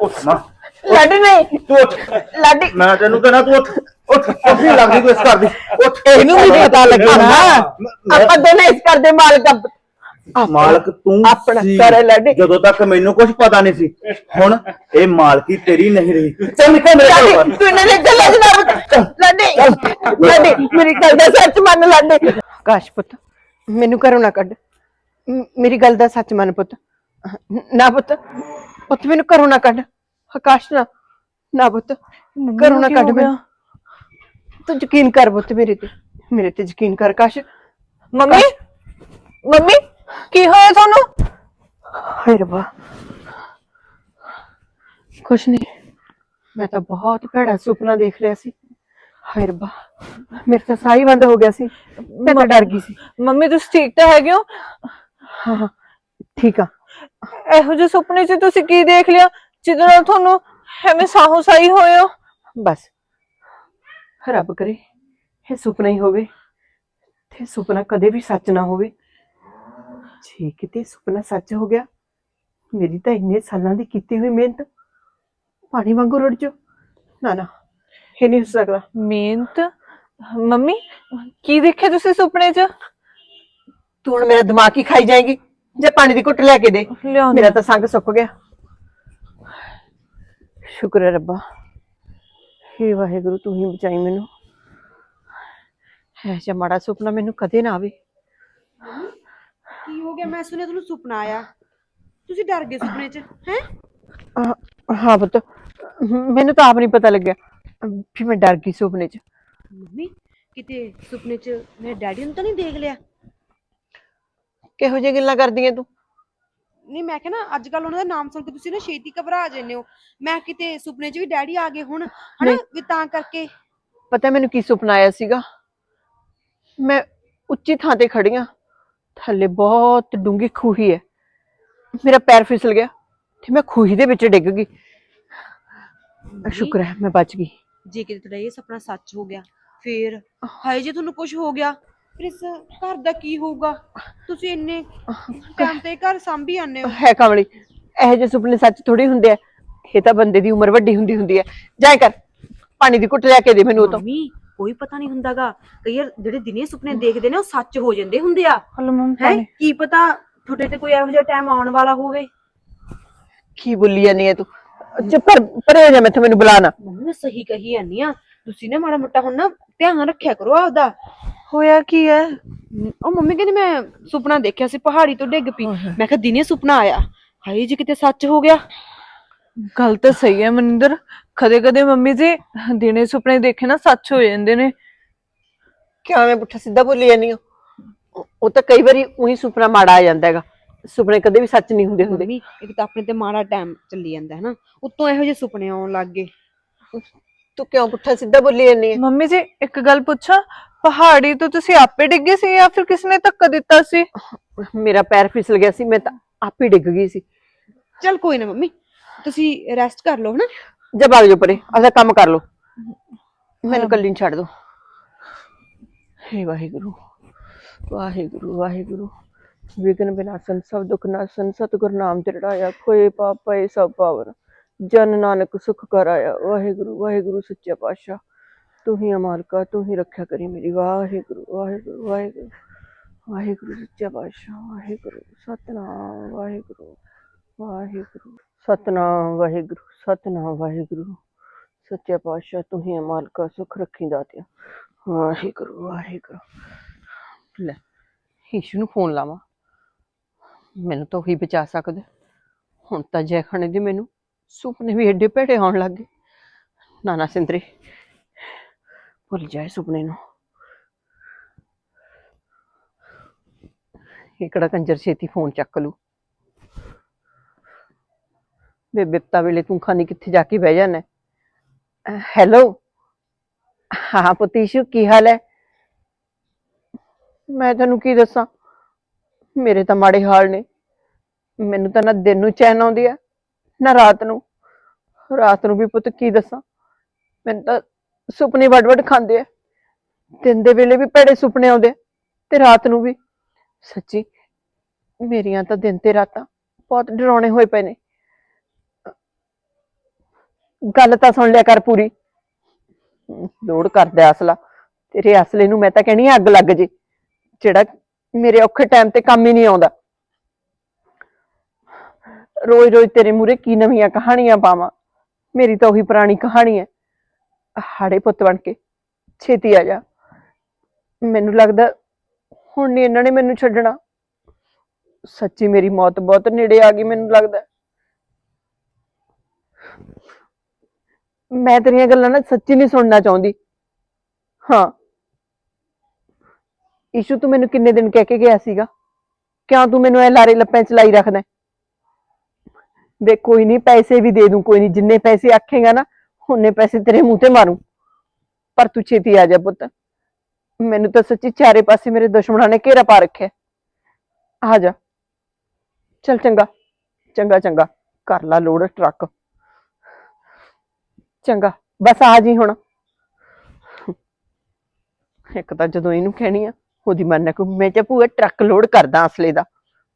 ਉੱਠ ਨਾ। ਲਾਡੀ ਨਹੀਂ ਤੂੰ ਉੱਠ। ਲਾਡੀ ਮੈਂ ਤੈਨੂੰ ਕਹਿੰਦਾ ਤੂੰ ਉੱਠ। ਉੱਠ। ਉੱਠ ਨਹੀਂ ਲੱਗਦੀ ਕੋਈ ਇਸ ਘਰ ਦੀ। ਉੱਠ। ਇਹਨੂੰ ਵੀ ਪਤਾ ਲੱਗਾ ਨਾ ਮੈਂ- ਆਪਾਂ ਦੋਨੇ ਇਸ ਘਰ ਦੇ ਮਾਲਕ ਆ। ਮਾਲਕ ਤੂੰ ਆਪਣਾ ਸੀ। ਘਰ ਹੈ ਲਾਡੀ। ਜਦੋਂ ਤੱਕ ਮੈਨੂੰ ਕੁਝ ਪਤਾ ਨਹੀਂ ਸੀ। ਹੁਣ ਇਹ ਮਾਲਕੀ ਤੇਰੀ ਨਹੀਂ ਰਹੀ। ਚੱਲ ਨਿਕਲ ਮੇਰੇ ਲਾਡੀ ਘਰੋਂ ਤੂੰ ਇਹਨਾਂ ਦੇ ਗੱਲਾਂ ਚ ਨਾ ਪਾ। ਲਾਡੀ ਲਾਡੀ ਮੇਰੀ ਗੱਲ ਦਾ ਸੱਚ ਮੰਨ ਲਾਡੀ। ਆਕਾਸ਼ ਪੁੱਤ ਮੈਨੂੰ ਘਰੋਂ ਨਾ ਕੱਢ। ਮੇਰੀ ਗੱਲ ਦਾ ਸੱਚ ਮੰਨ ਪੁੱਤ। ਨਾ ਪੁੱਤ। ਪੁੱਤ ਮੈਨੂੰ ਘਰੋਂ ਨਾ ਕੱਢ। ਆਕਾਸ਼ ਨਾ ਨਾ ਪੁੱਤ ਘਰੋਂ ਨਾ ਕੱਢ ਮੈਨੂੰ। ਤੂੰ ਯਕੀਨ ਕਰ ਪੁੱਤ ਮੇਰੇ ਤੇ ਮੇਰੇ ਤੇ ਯਕੀਨ ਕਰ ਆਕਾਸ਼। ਮੰਮੀ ਮੰਮੀ ਕੀ ਹੋਇਆ ਤੁਹਾਨੂੰ? ਹਾਏ ਰੱਬਾ। ਕੁਛ ਨਹੀਂ ਮੈਂ ਤਾਂ ਬਹੁਤ ਭੈੜਾ ਸੁਪਨਾ ਦੇਖ ਲਿਆ ਸੀ। ਹਾਏ ਰੱਬਾ ਮੇਰੇ ਤਾਂ ਹੀ ਬੰਦ ਹੋ ਗਿਆ ਸੀ। ਮੈਂ ਤਾਂ ਡਰ ਗਈ ਸੀ। ਮੰਮੀ ਤੁਸੀਂ ਠੀਕ ਤਾਂ ਹੈਗੇ ਹਾਂ ਹਾਂ ਠੀਕ ਆ। ਇਹੋ ਜਿਹੇ ਸੁਪਨੇ 'ਚ ਤੁਸੀਂ ਕੀ ਦੇਖ ਲਿਆ? ਜਿਹਦੇ ਨਾਲ ਤੁਹਾਨੂੰ ਐਵੇਂ ਸਾਹੋ ਸਾਈ ਹੋਏ ਹੋ? ਬਸ। ਰੱਬ ਕਰੇ ਇਹ ਸੁਪਨਾ ਹੀ ਹੋਵੇ ਤੇ ਸੁਪਨਾ ਕਦੇ ਵੀ ਸੱਚ ਨਾ ਹੋਵੇ। ਜੇ ਕਿਤੇ ਸੁਪਨਾ ਸੱਚ ਹੋ ਗਿਆ ਮੇਰੀ ਤਾਂ ਇੰਨੇ ਸਾਲਾਂ ਦੀ ਕੀਤੀ ਹੋਈ ਮਿਹਨਤ ਪਾਣੀ ਵਾਂਗੂ ਰੁੜ ਜਾ ਨਾ ਨਾ ਇਹ ਨਹੀਂ ਹੋ ਸਕਦਾ। ਮਿਹਨਤ? ਮੰਮੀ ਕੀ ਦੇਖਿਆ ਤੁਸੀਂ ਸੁਪਨੇ 'ਚ? ਤੂੰ ਹੁਣ ਮੇਰਾ ਦਿਮਾਗ ਹੀ ਖਾਈ ਜਾਏਗੀ। ਜੇ ਪਾਣੀ ਦੀ ਘੁੱਟ ਲੈ ਕੇ ਦੇ। ਲਿਆਉਂਦੀ। ਮੇਰਾ ਤਾਂ ਸੰਗ ਸੁੱਕ ਗਿਆ। ਸ਼ੁਕਰ ਹੈ ਰੱਬਾ। ਹੇ ਵਾਹਿਗੁਰੂ ਤੂੰ ਹੀ ਬਚਾਈ ਮੈਨੂੰ। ਹੈ ਜੇ ਮਾੜਾ ਸੁਪਨਾ ਮੈਨੂੰ ਕਦੇ ਨਾ ਆਵੇ। ਕੀ ਹੋ ਗਿਆ? ਮੈਂ ਸੁਣਿਆ ਤੁਹਾਨੂੰ ਸੁਪਨਾ ਆਇਆ। ਤੁਸੀਂ ਡਰ ਗਏ ਸੁਪਨੇ 'ਚ ਹੈ? ਹਾਂ ਪੁੱਤ। ਮੈਨੂੰ ਤਾਂ ਆਪ ਨਹੀਂ ਪਤਾ ਲੱਗਿਆ ਵੀ ਮੈਂ ਡਰ ਗਈ ਸੁਪਨੇ 'ਚ। ਮੰਮੀ ਕਿਤੇ ਸੁਪਨੇ 'ਚ ਮੇਰੇ ਡੈਡੀ ਨੂੰ ਤਾਂ ਨਹੀਂ ਦੇਖ ਲਿਆ? ਕਿਹੋ ਜਿਹੀ ਗੱਲਾਂ ਕਰਦੀਆਂ ਤੂੰ? ਨਹੀਂ ਮੈਂ ਕਿਹਾ ਨਾ ਅੱਜ ਕੱਲ ਉਹਨਾਂ ਦਾ ਨਾਮ ਸੁਣ ਕੇ ਤੁਸੀਂ ਨਾ ਛੇਤੀ ਘਬਰਾ ਜਾਂਦੇ ਹੋ। ਮੈਂ ਕਿਤੇ ਸੁਪਨੇ 'ਚ ਵੀ ਡੈਡੀ ਆ ਗਏ ਹੁਣ ਹਨਾ? ਨਹੀਂ। ਵੀ ਤਾਂ ਕਰਕੇ। ਪਤਾ ਮੈਨੂੰ ਕੀ ਸੁਪਨਾ ਆਇਆ ਸੀਗਾ? ਮੈਂ ਉੱਚੀ ਥਾਂ ਤੇ ਖੜੀ ਆਂ ਥੱਲੇ ਬਹੁਤ ਡੂੰਗੀ ਖੂਹੀ ਹੈ। ਮੇਰਾ ਪੈਰ ਫਿਸਲ ਗਿਆ ਤੇ ਮੈਂ ਖੂਹੀ ਦੇ ਵਿੱਚ ਡਿੱਗ ਗਈ। ਸ਼ੁਕਰ ਹੈ ਮੈਂ ਬਚ ਗਈ। ਜੇ ਕਿਤੇ ਤੁਹਾਡਾ ਇਹ ਸੁਪਨਾ ਸੱਚ ਹੋ ਗਿਆ ਫੇਰ ਹਾਏ ਜੇ ਤੁਹਾਨੂੰ ਕੁਝ ਹੋ ਗਿਆ ਫਿਰ ਇਸ ਘਰ ਦਾ ਕੀ ਹੋਊਗਾ? ਤੁਸੀਂ ਇੰਨੇ ਟਾਈਮ ਤੇ ਘਰ ਸੰਭੀ ਆਨੇ ਹੋ। ਹੈ ਕਮਲੀ ਇਹੋ ਜਿਹੇ ਸੁਪਨੇ ਸੱਚ ਥੋੜੀ ਹੁੰਦੇ ਆ। ਇਹ ਤਾਂ ਬੰਦੇ ਦੀ ਉਮਰ ਵੱਡੀ ਹੁੰਦੀ ਹੁੰਦੀ ਹੈ ਜਾਏ ਕਰ ਪਾਣੀ ਦੀ ਘੁੱਟ ਲਿਆ ਕੇ ਦੇ ਮੈਨੂੰ ਉਹ ਤੋਂ। ਮੰਮੀ ਕੋਈ ਪਤਾ ਨਹੀਂ ਹੁੰਦਾਗਾ। ਕਈ ਵਾਰ ਜਿਹੜੇ ਦਿਨੇ ਸੁਪਨੇ ਦੇਖਦੇ ਨੇ ਉਹ ਸੱਚ ਹੋ ਜਾਂਦੇ ਹੁੰਦੇ ਆ। ਹਲੋ ਮੰਮੀ ਹੈ? ਕੀ ਪਤਾ ਤੁਹਾਡੇ ਤੇ ਕੋਈ ਇਹੋ ਜਿਹਾ ਟਾਈਮ ਆਉਣ ਵਾਲਾ ਹੋਵੇ? ਕੀ ਬੋਲੀ ਜਾਨੀ ਹੈ ਤੂੰ? ਚੁੱਪ ਕਰ ਪਰੇ ਹੋ ਜਾ ਮੈਥੋਂ ਮੈਨੂੰ ਬੁਲਾਣਾ ਮੰਮੀ ਮੈਂ ਸਹੀ ਕਹੀ ਜਾਂਦੀ ਆ। ਤੁਸੀਂ ਨਾ ਮਾੜਾ ਮੋਟਾ ਹੁਣ ਨਾ ਧਿਆਨ ਰੱਖਿਆ ਕਰੋ ਆਪਦਾ। ਹੋਇਆ ਕੀ ਹੈ? ਉਹ ਮੰਮੀ ਕਹਿੰਦੀ ਮੈਂ ਸੁਪਨਾ ਦੇਖਿਆ ਸੀ ਪਹਾੜੀ ਤੋਂ ਡਿੱਗ ਪਈ। ਮੈਂ ਕਿਹਾ ਦਿਨੇ ਸੁਪਨਾ ਆਇਆ। ਹਾਏ ਜੀ ਕਿਤੇ ਸੱਚ ਹੋ ਗਿਆ। ਗੱਲ ਤਾਂ ਸਹੀ ਹੈ ਮਨਿੰਦਰ। ਕਦੇ ਕਦੇ ਮੰਮੀ ਜੀ ਦਿਨੇ ਸੁਪਨੇ ਦੇਖੇ ਨਾ ਸੱਚ ਹੋ ਜਾਂਦੇ ਨੇ। ਕਿਉਂ ਮੈਂ ਪੁੱਠਾ ਸਿੱਧਾ ਬੋਲੀ ਜਾਨੀ ਹਾਂ? ਉਹ ਤਾਂ ਕਈ ਵਾਰੀ ਉਹੀ ਸੁਪਨਾ ਮਾੜਾ ਆ ਜਾਂਦਾ ਹੈਗਾ। ਸੁਪਨੇ ਕਦੇ ਵੀ ਸੱਚ ਨਹੀਂ ਹੁੰਦੇ ਹੁੰਦੇ। ਮੰਮੀ ਇੱਕ ਤਾਂ ਆਪਣੇ ਤੇ ਮਾੜਾ ਟਾਈਮ ਚੱਲੀ ਜਾਂਦਾ ਹੈ ਨਾ। ਉਤੋਂ ਇਹੋ ਜਿਹੇ ਸੁਪਨੇ ਆਉਣ ਲੱਗ ਗਏ। ਤੂੰ ਕਿਉਂ ਪੁੱਠਾ ਸਿੱਧਾ ਬੋਲੀ ਜਾਨੀ ਹੈ? ਮੰਮੀ ਜੀ ਇੱਕ ਗੱਲ ਪੁੱਛਾਂ। ਪਹਾੜੀ ਤੋਂ ਤੁਸੀਂ ਆਪੇ ਡਿੱਗੇ ਸੀ ਜਾਂ ਫਿਰ ਕਿਸ ਨੇ ਧੱਕਾ ਦਿੱਤਾ ਸੀ? ਮੇਰਾ ਪੈਰ ਫਿਸਲ ਗਿਆ ਸੀ ਮੈਂ ਤਾਂ ਆਪੇ ਡਿੱਗ ਗਈ ਸੀ। ਚਲ ਕੋਈ ਨਾ ਮੰਮੀ ਤੁਸੀਂ ਰੈਸਟ ਕਰ ਲਓ ਹਨਾ? ਜਾ ਬਾਗ ਜੋ ਪਰੇ ਆਦਾ ਕੰਮ ਕਰ ਲੋ ਮੈਨੂੰ ਕੱਲੀ ਨੂੰ ਛੱਡ ਦੋ। ਹੇ ਵਾਹਿਗੁਰੂ ਵਾਹਿਗੁਰੂ ਵਾਹਿਗੁਰੂ। ਵਿਗਨ ਵਿਨਾਸ਼ਨ ਸਭ ਦੁਖ ਨਾਸ਼ਨ ਸਤਿਗੁਰ ਨਾਮ ਤੇ ਰੜਾਇਆ ਕੋਏ ਪਾਪ ਪਏ ਸਭ ਪਾਵਨ। ਜਨ ਨਾਨਕ ਸੁਖ ਕਰਾਇਆ ਵਾਹਿਗੁਰੂ ਵਾਹਿਗੁਰੂ ਸੱਚਾ ਪਾਤਸ਼ਾਹ। ਤੂੰ ਹੀ ਅਮਾਲਕਾ ਤੂੰ ਹੀ ਰੱਖਿਆ ਕਰੀ ਮੇਰੀ, ਵਾਹਿਗੁਰੂ ਵਾਹਿਗੁਰੂ ਵਾਹਿਗੁਰੂ ਵਾਹਿਗੁਰੂ, ਸੱਚਾ ਪਾਤਸ਼ਾਹ, ਵਾਹਿਗੁਰੂ, ਸਤਨਾਮ, ਵਾਹਿਗੁਰੂ ਵਾਹਿਗੁਰੂ, ਸਤਨਾਮ ਵਾਹਿਗੁਰੂ ਸਤਨਾਮ, ਵਾਹਿਗੁਰੂ, ਸੱਚਾ ਪਾਤਸ਼ਾਹ, ਤੂੰ ਹੀ ਹੈ ਮਾਲਕਾ, ਸੁਖ ਰੱਖੀ ਦਾਤਿਆ, ਵਾਹਿਗੁਰੂ ਵਾਹਿਗੁਰੂ। ਲੈ, ਈਸ਼ੂ ਨੂੰ ਫੋਨ ਲਾਵਾਂ। ਮੈਨੂੰ ਤਾਂ ਉਹੀ ਬਚਾ ਸਕਦਾ। ਹੁਣ ਤਾਂ ਜੈ ਦੇ ਮੈਨੂੰ ਸੁਪਨੇ ਵੀ ਏਡੇ ਭੇੜੇ ਆਉਣ ਲੱਗ ਗਏ। ਨਾਨਾ ਸਿੰਦਰੇ ਭੁੱਲ ਜਾਏ ਸੁਪਨੇ ਨੂੰ। ਇਹ ਕਿਹੜਾ ਕੰਜਰ ਛੇਤੀ ਫੋਨ ਚੱਕ ਲੂ ਬੇ ਬਿਪਤਾ ਵੇਲੇ ਤੂੰ ਖਾਨੀ ਕਿੱਥੇ ਜਾ ਕੇ ਬਹਿ ਜਾਣਾ ਹੈਲੋ ਹਾਂ ਪਤੀਸ਼ੂ ਕੀ ਹਾਲ ਹੈ? ਮੈਂ ਤੈਨੂੰ ਕੀ ਦੱਸਾਂ? ਮੇਰੇ ਤਾਂ ਮਾੜੇ ਹਾਲ ਨੇ। ਮੈਨੂੰ ਤਾਂ ਨਾ ਦਿਨ ਨੂੰ ਚੈਨ ਆਉਂਦੀ ਹੈ ਨਾ ਰਾਤ ਨੂੰ। ਰਾਤ ਨੂੰ ਵੀ ਪੁੱਤ ਕੀ ਦੱਸਾਂ? ਮੈਨੂੰ ਤਾਂ ਸੁਪਨੇ ਵੱਡ ਵੱਡ ਖਾਂਦੇ ਆ। ਦਿਨ ਦੇ ਵੇਲੇ ਵੀ ਭੈੜੇ ਸੁਪਨੇ ਆਉਂਦੇ ਤੇ ਰਾਤ ਨੂੰ ਵੀ। ਸੱਚੀ, ਮੇਰੀਆਂ ਤਾਂ ਦਿਨ ਤੇ ਰਾਤਾਂ ਬਹੁਤ ਡਰਾਉਣੇ ਹੋਏ ਪਏ ਨੇ। ਗੱਲ ਤਾਂ ਸੁਣ ਲਿਆ ਕਰ ਪੂਰੀ। ਲੋੜ ਕਰਦਾ ਅਸਲਾ। ਤੇਰੇ ਅਸਲੇ ਨੂੰ ਮੈਂ ਤਾਂ ਕਹਿਣੀ ਆ ਅੱਗ ਲੱਗ ਜੇ, ਜਿਹੜਾ ਮੇਰੇ ਔਖੇ ਟਾਈਮ ਤੇ ਕੰਮ ਹੀ ਨਹੀਂ ਆਉਂਦਾ। ਰੋਜ਼ ਰੋਜ਼ ਤੇਰੇ ਮੂਰੇ ਕੀ ਨਵੀਆਂ ਕਹਾਣੀਆਂ ਪਾਵਾਂ। ਮੇਰੀ ਤਾਂ ਉਹੀ ਪੁਰਾਣੀ ਕਹਾਣੀ ਹੈ। ਹਾੜੇ ਪੁੱਤ ਬਣ ਕੇ ਛੇਤੀ ਆ ਜਾ। ਮੈਨੂੰ ਲੱਗਦਾ ਹੁਣ ਨਹੀਂ ਇਹਨਾਂ ਨੇ ਮੈਨੂੰ ਛੱਡਣਾ। ਸੱਚੀ ਮੇਰੀ ਮੌਤ ਬਹੁਤ ਨੇੜੇ ਆ ਗਈ ਮੈਨੂੰ ਲੱਗਦਾ। ਮੈਂ ਤੇਰੀਆਂ ਗੱਲਾਂ ਨਾ ਸੱਚੀ ਨਹੀਂ ਸੁਣਨਾ ਚਾਹੁੰਦੀ। ਹਾਂ। ਇਸ਼ੂ ਤੂੰ ਮੈਨੂੰ ਕਿੰਨੇ ਦਿਨ ਕਹਿ ਕੇ ਗਿਆ ਸੀਗਾ? ਕਿਉਂ ਤੂੰ ਮੈਨੂੰ ਐ ਲਾਰੇ ਲੱਪੇ ਚ ਲਾਈ ਰੱਖਦਾ ਹੈ? ਵੇ, ਕੋਈ ਨਹੀਂ ਪੈਸੇ ਵੀ ਦੇ ਦੂੰ, ਕੋਈ ਨਹੀਂ ਜਿੰਨੇ ਪੈਸੇ ਆਖੇਗਾ ਨਾ ਉਹਨੇ ਪੈਸੇ ਤੇਰੇ ਮੂੰਹ ਤੇ ਮਾਰੂ। ਪਰ ਤੂੰ ਛੇਤੀ ਆ ਜਾ ਪੁੱਤ। ਮੈਨੂੰ ਤਾਂ ਸੱਚੀ ਚਾਰੇ ਪਾਸੇ ਮੇਰੇ ਦੁਸ਼ਮਣਾਂ ਨੇ ਘੇਰਾ ਪਾ ਰੱਖਿਆ। ਆ ਜਾ। ਚਲ ਚੰਗਾ। ਚੰਗਾ ਚੰਗਾ। ਕਰ ਲਾ ਲੋਡ ਟਰੱਕ। ਚੰਗਾ। ਬਸ ਆ ਜੀ ਹੁਣ। ਇੱਕ ਤਾਂ ਜਦੋਂ ਇਹਨੂੰ ਕਹਿਣੀ ਆ, ਉਹਦੀ ਮਨ ਨਾ ਕੋ ਮੈਂ ਤੇ ਭੂਆ, ਟਰੱਕ ਲੋਡ ਕਰਦਾ ਅਸਲੇ ਦਾ।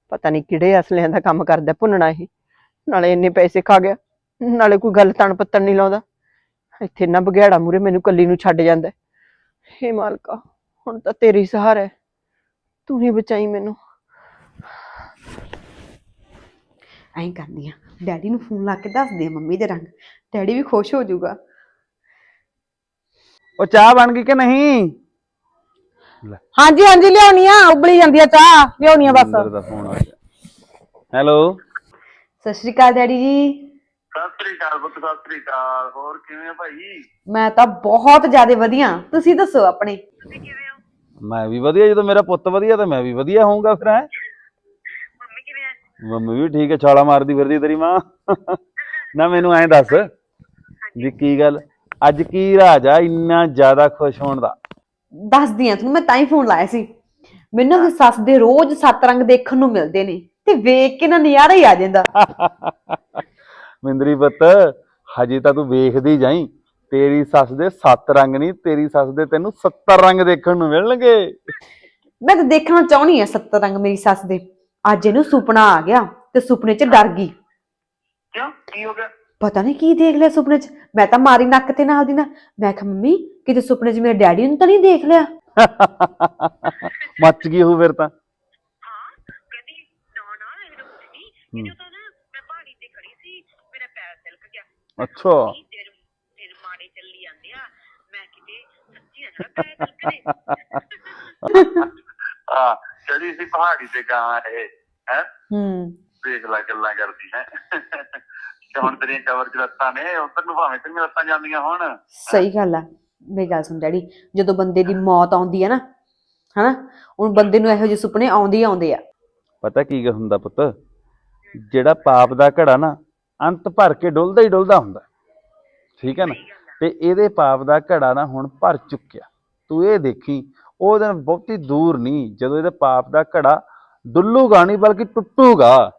ਪਤਾ ਨਹੀਂ ਕਿਹੜੇ ਅਸਲਿਆਂ ਦਾ ਕੰਮ ਕਰਦਾ ਭੁੰਨਣਾ ਇਹ। ਨਾਲੇ ਇੰਨੇ ਪੈਸੇ ਖਾ ਗਿਆ। ਨਾਲੇ ਕੋਈ ਗੱਲ ਤਣ ਪੱਤਣ ਨਹੀਂ ਲਾਉਂਦਾ। ਇੱਥੇ ਨਾ ਬਗਿਆੜਾ ਮੂਰੇ ਮੈਨੂੰ ਕੱਲੀ ਨੂੰ ਛੱਡ ਜਾਂਦਾ ਹੇ। ਮਾਲਕਾ ਹੁਣ ਤਾਂ ਤੇਰੀ ਸਹਾਰਾ ਹੈ। ਤੂੰ ਹੀ ਬਚਾਈ ਮੈਨੂੰ। ਐਂ ਕਰਦੀ ਆ ਡੈਡੀ ਨੂੰ ਫੋਨ ਲਾ ਕੇ ਦੱਸਦੀ ਆ ਮੰਮੀ ਦੇ ਰੰਗ। ਡੈਡੀ ਵੀ ਖੁਸ਼ ਹੋ ਜਾਊਗਾ। ਉਹ ਚਾਹ ਬਣ ਗਈ ਕਿ ਨਹੀਂ? ਹਾਂਜੀ ਹਾਂਜੀ ਲਿਆਉਣੀ ਆ ਉਬਲੀ ਜਾਂਦੀ ਆ ਚਾਹ। ਲਿਆਉਣੀ ਆ ਬਸ। ਅੰਦਰ ਦਾ ਫੋਨ ਆ ਗਿਆ। ਹੈਲੋ? ਸਤਿ ਸ਼੍ਰੀ ਅਕਾਲ ਡੈਡੀ ਜੀ। ਸਤਿ ਸ੍ਰੀ ਅਕਾਲ ਪੁੱਤ ਸਤਿ ਸ੍ਰੀ ਅਕਾਲ। ਹੋਰ ਕਿਵੇਂ ਆ ਭਾਈ? ਮੈਂ ਤਾਂ ਬਹੁਤ ਜ਼ਿਆਦਾ ਵਧੀਆ। ਤੁਸੀਂ ਦੱਸੋ ਆਪਣੇ। ਮੈਂ ਵੀ ਵਧੀਆ ਜਦੋਂ ਮੇਰਾ ਪੁੱਤ ਵਧੀਆ ਤਾਂ ਮੈਂ ਵੀ ਵਧੀਆ ਹੋਊਂਗਾ ਫਿਰ ਹੈ? ਮੰਮੀ ਕਿਵੇਂ ਹੈ ਮੰਮੀ ਵੀ ਠੀਕ ਹੈ ਛਾਲਾ ਮਾਰਦੀ ਫਿਰਦੀ ਤੇਰੀ ਮਾਂ। ਨਾ ਮੈਨੂੰ ਐਂ ਦੱਸ ਵੀ ਕੀ ਗੱਲ ਅੱਜ ਕੀ ਰਾਜ ਆ ਇੰਨਾ ਜ਼ਿਆਦਾ ਖੁਸ਼ ਹੋਣ ਦਾ? ਦੱਸਦੀ ਆ ਤੁਹਾਨੂੰ ਮੈਂ ਤਾਂ ਹੀ ਫੋਨ ਲਾਇਆ ਸੀ। ਮੈਨੂੰ ਆਪਣੀ ਸੱਸ ਦੇ ਰੋਜ਼ ਸੱਤ ਰੰਗ ਦੇਖਣ ਨੂੰ ਮਿਲਦੇ ਨੇ ਤੇ ਵੇਖ ਕੇ ਨਾ ਨਜ਼ਾਰਾ ਹੀ ਆ ਜਾਂਦਾ। ਮਿੰਦਰੀ ਪੁੱਤ ਹਜੇ ਤਾਂ ਤੂੰ ਵੇਖਦੀ ਜਾਈ। ਤੇਰੀ ਸੱਸ ਦੇ ਸੱਤ ਰੰਗ ਨਹੀਂ ਤੇਰੀ ਸੱਸ ਦੇ ਤੈਨੂੰ 70 ਰੰਗ ਦੇਖਣ ਨੂੰ ਮਿਲਣਗੇ। ਮੈਂ ਤਾਂ ਦੇਖਣਾ ਚਾਹਣੀ ਆ ਸੱਤ ਰੰਗ ਮੇਰੀ ਸੱਸ ਦੇ। ਅੱਜ ਇਹਨੂੰ ਸੁਪਨਾ ਆ ਗਿਆ ਤੇ ਸੁਪਨੇ 'ਚ ਡਰ ਗਈ। ਕਿਉਂ? ਕੀ ਹੋ ਗਿਆ? ਪਤਾ ਨਹੀਂ ਕੀ ਦੇਖ ਲਿਆ ਸੁਪਨੇ 'ਚ। ਮੈਂ ਤਾਂ ਮਾਰੀ ਨੱਕ ਤੇ ਨਾਲ ਦੀ ਨਾ ਮੈਂ ਕਿਹਾ ਮੰਮੀ ਕਿਤੇ ਸੁਪਨੇ 'ਚ ਮੇਰੇ ਡੈਡੀ ਨੂੰ ਤਾਂ ਨਹੀਂ ਦੇਖ ਲਿਆ? ਮੱਚ ਗਈ ਉਹ ਫਿਰ ਤਾਂ। ਕਹਿੰਦੀ ਨਾ ਨਾ ਇਹਨੂੰ ਕੁਝ ਨਹੀਂ ਇਹਨੂੰ ਤਾਂ ਨਾ ਮੈਂ ਪਹਾੜੀ ਤੇ ਖੜੀ ਸੀ ਮੇਰਾ ਪੈਰ ਤਿਲਕ ਗਿਆ ਅੱਛਾ। ਦਿਨ ਦਿਨ ਮਾੜੇ ਚੱਲੀ ਜਾਂਦੇ ਆ ਮੈਂ ਕਿਤੇ ਸੱਚੀ ਨਾ ਜਿਹੜਾ ਪੈਰ ਤਿਲਕਦੇ ਹਾਂ ਚੜੀ ਸੀ ਪਹਾੜੀ ਤੇ ਗਾਂ ਇਹ ਹੈ? ਹੂੰ। ਦੇਖ ਲੈ ਗੱਲਾਂ ਕਰਦੀ ਹੈ। ਤੇ ਹੁਣ ਤੇਰੀਆਂ ਕਵਰ ਚ ਲੱਤਾਂ ਨੇ ਉਧਰ ਨੂੰ ਭਾਵੇਂ ਤੇਰੀਆਂ ਲੱਤਾਂ ਜਾਂਦੀਆਂ ਹੁਣ। ਸਹੀ ਗੱਲ ਆ। ਮੇਰੀ ਗੱਲ ਸੁਣ ਡੈਡੀ ਜਦੋਂ ਬੰਦੇ ਦੀ ਮੌਤ ਆਉਂਦੀ ਹੈ ਨਾ ਹਨਾ? ਉਹ ਬੰਦੇ ਨੂੰ ਇਹੋ ਜਿਹੇ ਸੁਪਨੇ ਆਉਂਦੇ ਹੀ ਆਉਂਦੇ ਆ। ਪਤਾ ਕੀ ਗੱਲ ਹੁੰਦਾ ਪੁੱਤ? ਜਿਹੜਾ ਪਾਪ ਦਾ ਘੜਾ ਨਾ ਅੰਤ ਭਰ ਕੇ ਡੁੱਲਦਾ ਹੀ ਡੁੱਲਦਾ ਹੁੰਦਾ। ਠੀਕ ਹੈ ਨਾ? ਤੇ ਇਹਦੇ ਪਾਪ ਦਾ ਘੜਾ ਨਾ ਹੁਣ ਭਰ ਚੁੱਕਿਆ। ਤੂੰ ਇਹ ਦੇਖੀ ਉਹ ਦਿਨ ਬਹੁਤੀ ਦੂਰ ਨਹੀਂ ਜਦੋਂ ਇਹਦੇ ਪਾਪ ਦਾ ਘੜਾ ਡੁੱਲੂਗਾ ਨਹੀਂ ਬਲਕਿ ਟੁੱਟੂਗਾ।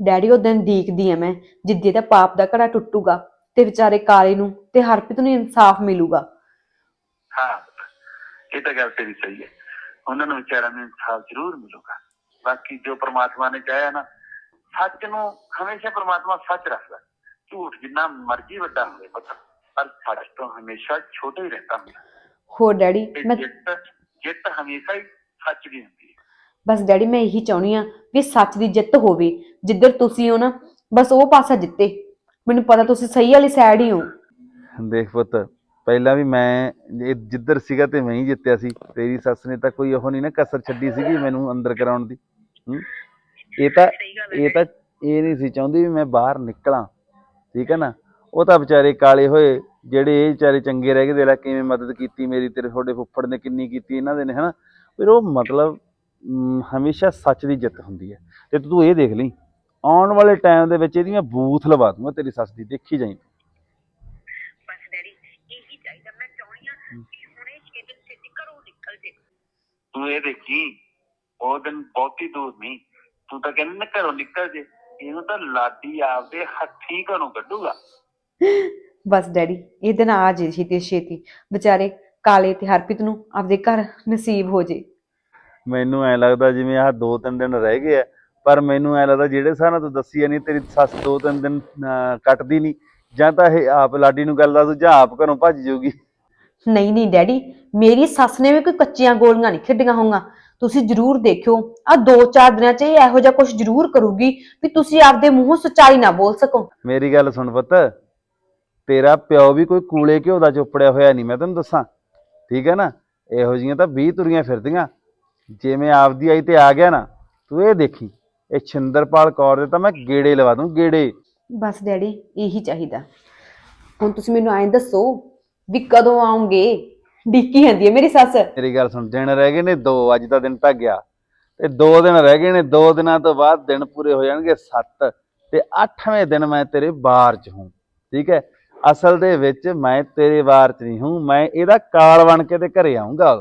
ਡੈਡੀ ਉਹ ਦਿਨ ਦੇਖਦੀ ਆ ਮੈਂ ਜਿੱਦੇ ਦਾ ਪਾਪ ਦਾ ਘੜਾ ਟੁੱਟੂਗਾ ਤੇ ਵਿਚਾਰੇ ਕਾਲੇ ਨੂੰ ਤੇ ਹਰਪ੍ਰੀਤ ਨੂੰ ਇਨਸਾਫ ਮਿਲੂਗਾ। ਹਾਂ ਇਹ ਤਾਂ ਗੱਲ ਤੇਰੀ ਸਹੀ ਹੈ। ਉਹਨਾਂ ਨੂੰ ਵਿਚਾਰਿਆਂ ਨੂੰ ਇਨਸਾਫ ਜ਼ਰੂਰ ਮਿਲੂਗਾ। ਬਾਕੀ ਜੋ ਪ੍ਰਮਾਤਮਾ ਨੇ ਚਾਹਿਆ ਨਾ ਸੱਚ ਨੂੰ ਹਮੇਸ਼ਾ ਪ੍ਰਮਾਤਮਾ ਸੱਚ ਰੱਖਦਾ ਝੂਠ ਜਿੰਨਾ ਮਰਜ਼ੀ ਵੱਡਾ ਹੋਵੇ ਪਤਾ ਪਰ ਸੱਚ ਤੋਂ ਹਮੇਸ਼ਾ ਛੋਟਾ ਹੀ ਰਹਿੰਦਾ ਹੁੰਦਾ ਹੋਰ ਡੈਡੀ ਮੈਂ ਜਿੱਤ ਜਿੱਤ ਹਮੇਸ਼ਾ ਹੀ ਸੱਚ ਦੀ ਹੁੰਦੀ ਹੈ। ਬਸ ਡੈਡੀ ਮੈਂ ਇਹੀ ਚਾਹੁੰਦੀ ਆ ਵੀ ਸੱਚ ਦੀ ਜਿੱਤ ਹੋਵੇ। ਜਿੱਧਰ ਤੁਸੀਂ ਹੋ ਨਾ ਬਸ ਉਹ ਪਾਸਾ ਜਿੱਤੇ। ਮੈਨੂੰ ਪਤਾ ਤੁਸੀਂ ਸਹੀ ਵਾਲੀ ਸਾਈਡ ਹੀ ਹੋ। ਦੇਖ ਪੁੱਤ ਪਹਿਲਾਂ ਵੀ ਮੈਂ ਇਹ ਜਿੱਧਰ ਸੀਗਾ ਤੇ ਮੈਂ ਹੀ ਜਿੱਤਿਆ ਸੀ। ਤੇਰੀ ਸੱਸ ਨੇ ਤਾਂ ਕੋਈ ਉਹ ਨਹੀਂ ਨਾ ਕਸਰ ਛੱਡੀ ਸੀਗੀ ਮੈਨੂੰ ਅੰਦਰ ਕਰਾਉਣ ਦੀ। ਹੂੰ? ਇਹ ਤਾਂ ਇਹ ਤਾਂ ਇਹ ਨਹੀਂ ਸੀ ਚਾਹੁੰਦੀ ਵੀ ਮੈਂ ਬਾਹਰ ਨਿਕਲਾਂ ਠੀਕ ਹੈ ਨਾ? ਉਹ ਤਾਂ ਵਿਚਾਰੇ ਕਾਲੇ ਹੋਏ ਜਿਹੜੇ ਇਹ ਵਿਚਾਰੇ ਚੰਗੇ ਰਹਿ ਗਏ ਦੇ ਲੈ ਕਿਵੇਂ ਮਦਦ ਕੀਤੀ ਮੇਰੀ ਤੇਰੇ ਤੁਹਾਡੇ ਫੁੱਫੜ ਨੇ ਕਿੰਨੀ ਕੀਤੀ ਇਹਨਾਂ ਦੇ ਨੇ ਹਨਾ? ਫਿਰ ਉਹ ਮਤਲਬ ਹਮੇਸ਼ਾ ਸੱਚ ਦੀ ਜਿੱਤ ਹੁੰਦੀ ਹੈ। ਤੇ ਤੂੰ ਇਹ ਦੇਖ ਲਈ ਆਉਣ ਵਾਲੇ ਟਾਈਮ ਦੇ ਵਿੱਚ ਇਹਦੀ ਮੈਂ ਬੂਥ ਲਵਾ ਦੂੰਗਾ ਤੇਰੀ ਸੱਸ ਦੀ ਦੇਖੀ ਜਾਈਂ। ਬਸ ਡੈਡੀ ਇਹੀ ਚਾਹੀਦਾ ਮੈਂ ਚਾਹੁੰਦੀ ਆ ਕਿ ਹੁਣੇ ਛੇਤੀ ਛੇਤੀ ਘਰੋਂ ਨਿਕਲ ਜੇ। ਤੂੰ ਇਹ ਦੇਖੀ ਉਹ ਦਿਨ ਬਹੁਤੀ ਦੂਰ ਨਹੀਂ ਤੂੰ ਤਾਂ ਕਹਿੰਦੀ ਨਾ ਘਰੋਂ ਨਿਕਲ ਜੇ ਇਹਨੂੰ ਤਾਂ ਲਾਡੀ ਆਪਦੇ ਹੱਥੀਂ ਘਰੋਂ ਕੱਢੂਗਾ। ਬਸ ਡੈਡੀ ਇਹ ਦਿਨ ਆ ਜੇ ਛੇਤੀ ਛੇਤੀ। ਵਿਚਾਰੇ ਕਾਲੇ ਤੇ ਹਰਪ੍ਰੀਤ ਨੂੰ ਆਪਦੇ ਘਰ ਨਸੀਬ ਹੋ ਜੇ। ਮੈਨੂੰ ਐ ਲੱਗਦਾ ਜਿਵੇਂ ਆਹ ਦੋ ਤਿੰਨ ਦਿਨ ਰਹਿ ਗਏ ਆ ਪਰ ਮੈਨੂੰ ਐ ਲੱਗਦਾ ਜਿਹੜੇ ਨਾਲ ਤੂੰ ਦੱਸੀ ਨਹੀਂ ਤੇਰੀ ਸੱਸ ਦੋ ਤਿੰਨ ਦਿਨ ਅਹ, ਕੱਟਦੀ ਨਹੀਂ ਜਾਂ ਤਾਂ ਇਹ ਆਪ ਲਾਡੀ ਨੂੰ ਗੱਲ ਦੱਸ ਦੂ ਜਾਂ ਆਪ ਘਰੋਂ ਭੱਜ ਜਾਊਗੀ। ਨਹੀਂ ਨਹੀਂ ਡੈਡੀ ਮੇਰੀ ਸੱਸ ਨੇ ਵੀ ਕੋਈ ਕੱਚੀਆਂ ਗੋਲੀਆਂ ਨਹੀਂ ਖੇਡੀਆਂ ਹੋਊਗਾ ਤੁਸੀਂ ਜ਼ਰੂਰ ਦੇਖਿਓ। ਆ ਦੋ ਚਾਰ ਦਿਨਾਂ 'ਚ ਇਹ ਇਹੋ ਜਿਹਾ ਕੁਝ ਜ਼ਰੂਰ ਕਰੂਗੀ ਵੀ ਤੁਸੀਂ ਆਪਦੇ ਮੂੰਹੋਂ ਸੱਚਾਈ ਨਾ ਬੋਲ ਸਕੋ। ਮੇਰੀ ਗੱਲ ਸੁਣ ਪੁੱਤ ਤੇਰਾ ਪਿਓ ਵੀ ਕੋਈ ਕੂਲੇ ਘਿਓ ਦਾ ਚੁੱਪੜਿਆ ਹੋਇਆ ਨਹੀਂ ਮੈਂ ਤੈਨੂੰ ਦੱਸਾਂ। ਠੀਕ ਹੈ ਨਾ? ਇਹੋ ਜੀਆਂ ਤਾਂ 20 ਤੁਰੀਆਂ ਫਿਰਦੀਆਂ। ਜਿਵੇਂ ਆਪਦੀ ਆਈ ਤੇ ਆ ਗਿਆ ਨਾ ਤੂੰ ਇਹ ਦੇਖੀ ਇਹ ਛਿੰਦਰਪਾਲ ਕੌਰ ਦੇ ਤਾਂ ਮੈਂ ਗੇੜੇ ਲਵਾ ਦੂੰ ਗੇੜੇ। ਬਸ ਡੈਡੀ ਇਹੀ ਚਾਹੀਦਾ। ਹੁਣ ਤੁਸੀਂ ਮੈਨੂੰ ਐਂ ਦੱਸੋ ਵੀ ਕਦੋਂ ਆਉਂਗੇ? ਡਿੱਕੀ ਜਾਂਦੀ ਹੈ। ਮੇਰੀ ਸੱਸ। ਮੇਰੀ ਗੱਲ ਸੁਣ ਦਿਨ ਰਹਿ ਗਏ ਨੇ ਦੋ ਅੱਜ ਦਾ ਦਿਨ ਤਾਂ ਗਿਆ। ਤੇ ਦੋ ਦਿਨ ਰਹਿ ਗਏ ਨੇ ਦੋ ਦਿਨਾਂ ਤੋਂ ਬਾਅਦ ਦਿਨ ਪੂਰੇ ਹੋ ਜਾਣਗੇ 7 ਤੇ 8ਵੇਂ ਦਿਨ ਮੈਂ ਤੇਰੇ ਬਾਰ ਚ ਹੂੰ ਠੀਕ ਹੈ? ਅਸਲ ਦੇ ਵਿੱਚ ਮੈਂ ਤੇਰੇ ਬਾਰ ਚ ਨਹੀਂ ਹੂੰ ਮੈਂ ਇਹਦਾ ਕਾਲ ਬਣ ਕੇ ਤੇ ਘਰੇ ਆਉਂਗਾ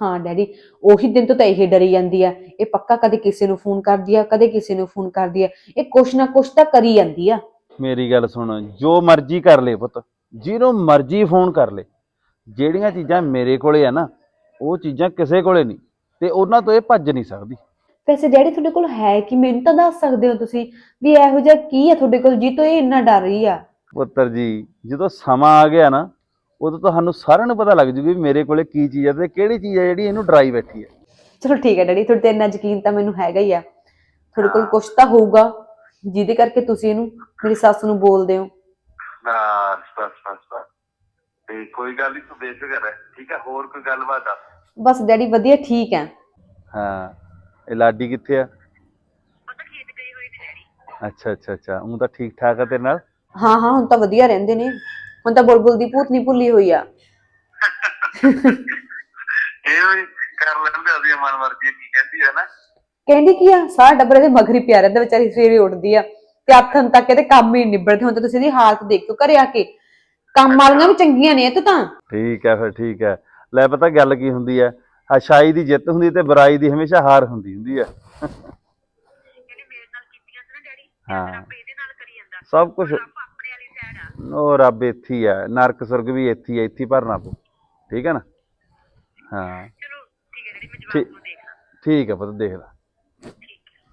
ਹਾਂ ਡੈਡੀ ਉਹੀ ਦਿਨ ਤੋਂ ਤਾਂ ਇਹ ਡਰੀ ਜਾਂਦੀ ਆ। ਇਹ ਪੱਕਾ ਕਦੇ ਕਿਸੇ ਨੂੰ ਫੋਨ ਕਰਦੀ ਆ ਕਦੇ ਕਿਸੇ ਨੂੰ ਫੋਨ ਕਰਦੀ ਆ। ਇਹ ਕੁਛ ਨਾ ਕੁਛ ਤਾਂ ਕਰੀ ਜਾਂਦੀ ਆ। ਮੇਰੀ ਗੱਲ ਸੁਣ ਜੋ ਮਰਜ਼ੀ ਕਰ ਲੈ ਪੁੱਤ ਜਿਹਨੂੰ ਮਰਜ਼ੀ ਫੋਨ ਕਰ ਲੈ। ਜਿਹੜੀਆਂ ਚੀਜ਼ਾਂ ਮੇਰੇ ਕੋਲੇ ਆ ਨਾ ਉਹ ਚੀਜ਼ਾਂ ਕਿਸੇ ਕੋਲੇ ਨਹੀਂ ਤੇ ਉਹਨਾਂ ਤੋਂ ਇਹ ਭੱਜ ਨਹੀਂ ਸਕਦੀ। ਵੈਸੇ ਡੈਡੀ ਤੁਹਾਡੇ ਕੋਲ ਹੈ ਕਿ? ਮੈਨੂੰ ਤਾਂ ਦੱਸ ਸਕਦੇ ਹੋ ਤੁਸੀਂ ਵੀ ਇਹੋ ਜਿਹਾ ਕੀ ਆ ਤੁਹਾਡੇ ਕੋਲ ਜੀ? ਤੋਂ ਇਹ ਇੰਨਾ ਡਰ ਰਹੀ ਆ। ਪੁੱਤਰ ਜੀ ਜਦੋਂ ਸਮਾਂ ਆ ਗਿਆ ਨਾ ਉਦੋਂ ਤੁਹਾਨੂੰ ਸਾਰਿਆਂ ਨੂੰ ਪਤਾ ਲੱਗ ਜੂਗਾ ਵੀ ਮੇਰੇ ਕੋਲੇ ਕੀ ਚੀਜ਼ ਹੈ ਤੇ ਕਿਹੜੀ ਚੀਜ਼ ਹੈ ਜਿਹੜੀ ਇਹਨੂੰ ਡਰਾਈ ਬੈਠੀ ਹੈ ਚਲੋ ਠੀਕ ਹੈ ਡੈਡੀ ਤੁਹਾਡੇ ਤੇ ਇੰਨਾ ਯਕੀਨ ਤਾਂ ਮੈਨੂੰ ਹੈਗਾ ਹੀ ਆ। ਤੁਹਾਡੇ ਕੋਲ ਕੁਛ ਤਾਂ ਹੋਊਗਾ ਜਿਹਦੇ ਕਰਕੇ ਤੁਸੀਂ ਇਹਨੂੰ ਮੇਰੀ ਸੱਸ ਨੂੰ ਬੋਲਦੇ ਹੋ। ਬਸ ਬਸ ਬਸ। ਤੇ ਕੋਈ ਗੱਲ ਨਹੀਂ ਤੂੰ ਬੇਫਿਕਰ ਹੈ ਠੀਕ ਹੈ ਹੋਰ ਕੋਈ ਗੱਲਬਾਤ ਆ? ਬਸ ਡੈਡੀ ਵਧੀਆ ਠੀਕ ਹੈ ਹਾਂ ਇਹ ਲਾਡੀ ਕਿੱਥੇ ਆ? ਉਹ ਤਾਂ ਖੇਤ ਗਈ ਹੋਈ ਨੇ ਡੈਡੀ। ਅੱਛਾ ਅੱਛਾ ਅੱਛਾ। ਉਹ ਤਾਂ ਠੀਕ ਠਾਕ ਆ ਤੇਰੇ ਨਾਲ? ਹਾਂ ਹਾਂ ਹੁਣ ਤਾਂ ਵਧੀਆ ਰਹਿੰਦੇ ਨੇ। ਹੁਣ ਤਾਂ ਬੁਲਬੁਲ ਦੀ ਭੂਤਨੀ ਭੁੱਲੀ ਹੋਈ ਆ। ਇਹ ਵੀ ਕਰ ਲੈਂਦੇ ਅਸੀਂ ਮਨ ਮਰਜ਼ੀ ਕੀ ਕਹਿੰਦੀ ਹੈ ਨਾ ਕਹਿੰਦੀ ਕੀ ਆ? ਸਾਰਾ ਡੱਬਰ ਇਹਦੇ ਮਗਰੀ ਪਿਆ ਰਹਿੰਦਾ ਵਿਚਾਰੀ ਸਵੇਰੇ ਉੱਠਦੀ ਆ। ਤੇ ਆਥਨ ਤੱਕ ਇਹਦੇ ਕੰਮ ਹੀ ਨਿਬੜਦੇ। ਹੁਣ ਤਾਂ ਤੁਸੀਂ ਇਹਦੀ ਹਾਲਤ ਦੇਖੋ ਘਰੇ ਆ ਕੇ ਕੰਮ ਵਾਲੀਆਂ ਵੀ ਚੰਗੀਆਂ ਨੇ ਇਹ ਤੋਂ ਠੀਕ ਹੈ ਫਿਰ ਠੀਕ ਹੈ। ਲੈ ਪਤਾ ਗੱਲ ਕੀ ਹੁੰਦੀ ਹੈ? ਅਛਾਈ ਦੀ ਜਿੱਤ ਹੁੰਦੀ ਤੇ ਬੁਰਾਈ ਦੀ ਹਮੇਸ਼ਾ ਹਾਰ ਹੁੰਦੀ ਹੁੰਦੀ ਹੈ। ਇਹਨੇ ਮੇਰੇ ਨਾਲ ਕੀਤੀਆਂ ਸੀ ਨਾ ਡੈਡੀ ਹਾਂ। ਰੱਬ ਇਹਦੇ ਨਾਲ ਕਰੀ ਜਾਂਦਾ ਸਭ ਕੁਝ ਰੱਬ ਆਪਣੇ ਵਾਲੀ ਸਾਈਡ ਆ ਉਹ ਰੱਬ ਇੱਥੇ ਹੀ ਹੈ। ਨਰਕ ਸੁਰਗ ਵੀ ਇੱਥੇ ਹੀ ਹੈ ਇੱਥੇ ਹੀ ਭਰਨਾ ਪਊ। ਠੀਕ ਹੈ ਨਾ? ਹਾਂ। ਚਲੋ ਠੀਕ ਹੈ ਡੈਡੀ ਮੈਂ ਠੀਕ ਜਵਾਬ ਨੂੰ ਦੇਖਣਾ ਠੀਕ ਹੈ ਪੁੱਤ ਦੇਖ ਲੈ।